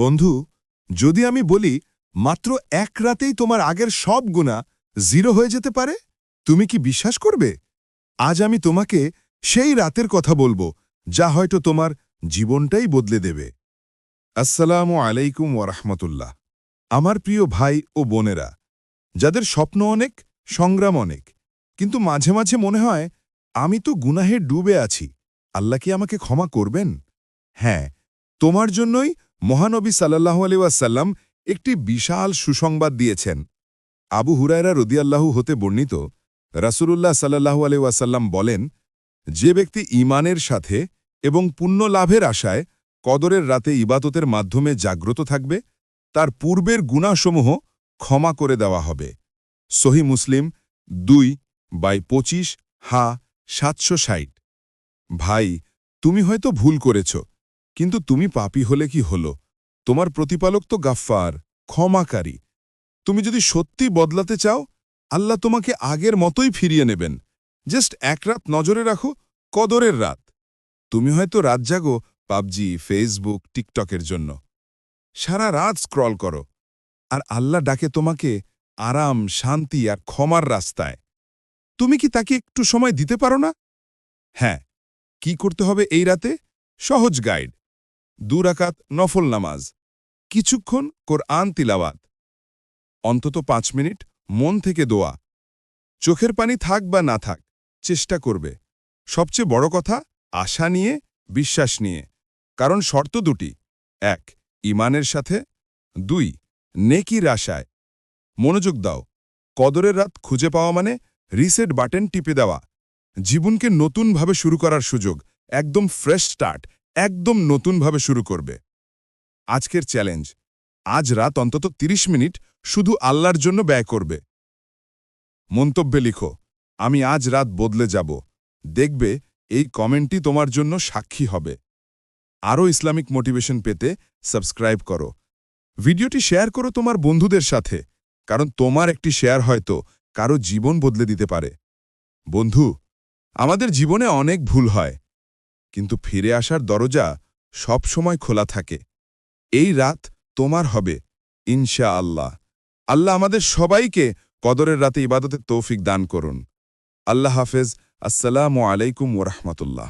বন্ধু, যদি আমি বলি, মাত্র এক রাতেই তোমার আগের সব গুণা জিরো হয়ে যেতে পারে, তুমি কি বিশ্বাস করবে? আজ আমি তোমাকে সেই রাতের কথা বলব, যা হয়তো তোমার জীবনটাই বদলে দেবে। আসসালামু আলাইকুম ওরহমতুল্লাহ আমার প্রিয় ভাই ও বোনেরা, যাদের স্বপ্ন অনেক, সংগ্রাম অনেক, কিন্তু মাঝে মাঝে মনে হয়, আমি তো গুনাহে ডুবে আছি, আল্লাহ কি আমাকে ক্ষমা করবেন? হ্যাঁ তোমার জন্যই মহানবী সাল্লাহু আলিউসাল্লাম একটি বিশাল সুসংবাদ দিয়েছেন। আবু হুরায়রা রদিয়াল্লাহু হতে বর্ণিত, রাসূলুল্লাহ সাল্লাহু আলিউসাল্লাম বলেন, যে ব্যক্তি ঈমানের সাথে এবং পুণ্য লাভের আশায় কদরের রাতে ইবাদতের মাধ্যমে জাগ্রত থাকবে, তার পূর্বের গুণাসমূহ ক্ষমা করে দেওয়া হবে। সহি মুসলিম দুই বাই পঁচিশ হা সাতশো ষাট। ভাই, তুমি হয়তো ভুল করেছ কিন্তু তুমি পাপী হলে কি হলো? তোমার প্রতিপালক তো গাফফার, ক্ষমাকারী। তুমি যদি সত্যি বদলাতে চাও, আল্লাহ তোমাকে আগের মতোই ফিরিয়ে নেবেন। জাস্ট এক রাত নজরে রাখো, কদরের রাত। তুমি হয়তো রাত জাগো পাবজি, ফেসবুক, টিকটকের জন্য। সারা রাত স্ক্রল করো। আর আল্লাহ ডাকে তোমাকে আরাম, শান্তি আর ক্ষমার রাস্তায়। তুমি কি তাকে একটু সময় দিতে পারো না? হ্যাঁ কি করতে হবে এই রাতে? সহজ গাইড। দুরাকাত নফল নামাজ। কিছুক্ষণ কোরআন তিলাওয়াত। অন্তত পাঁচ মিনিট মন থেকে দোয়া। চোখের পানি থাক বা না থাক, চেষ্টা করবে। সবচেয়ে বড় কথা, আশা নিয়ে, বিশ্বাস নিয়ে। কারণ শর্ত দুটি। এক ইমানের সাথে। দুই নেকির আশায় মনোযোগ দাও। কদরের রাত খুঁজে পাওয়া মানে রিসেট বাটন টিপে দেওয়া। জীবনকে নতুনভাবে শুরু করার সুযোগ। একদম ফ্রেশ স্টার্ট। একদম নতুনভাবে শুরু করবে। আজকের চ্যালেঞ্জ, আজ রাত অন্তত ৩০ মিনিট শুধু আল্লাহর জন্য ব্যয় করবে। মন্তব্যে লিখো, আমি আজ রাত বদলে যাব। দেখবে, এই কমেন্টটি তোমার জন্য সাক্ষী হবে। আরও ইসলামিক মোটিভেশন পেতে সাবস্ক্রাইব করো। ভিডিওটি শেয়ার করো তোমার বন্ধুদের সাথে, কারণ তোমার একটি শেয়ার হয়তো কারও জীবন বদলে দিতে পারে। বন্ধু, আমাদের জীবনে অনেক ভুল হয়। কিন্তু ফিরে আসার দরজা সব সময় খোলা থাকে। এই রাত তোমার হবে, ইনশা আল্লাহ। আল্লাহ আমাদের সবাইকে কদরের রাতে ইবাদতের তৌফিক দান করুন। আল্লাহ হাফেজ। আসসালামু আলাইকুম ওরহমতুল্লাহ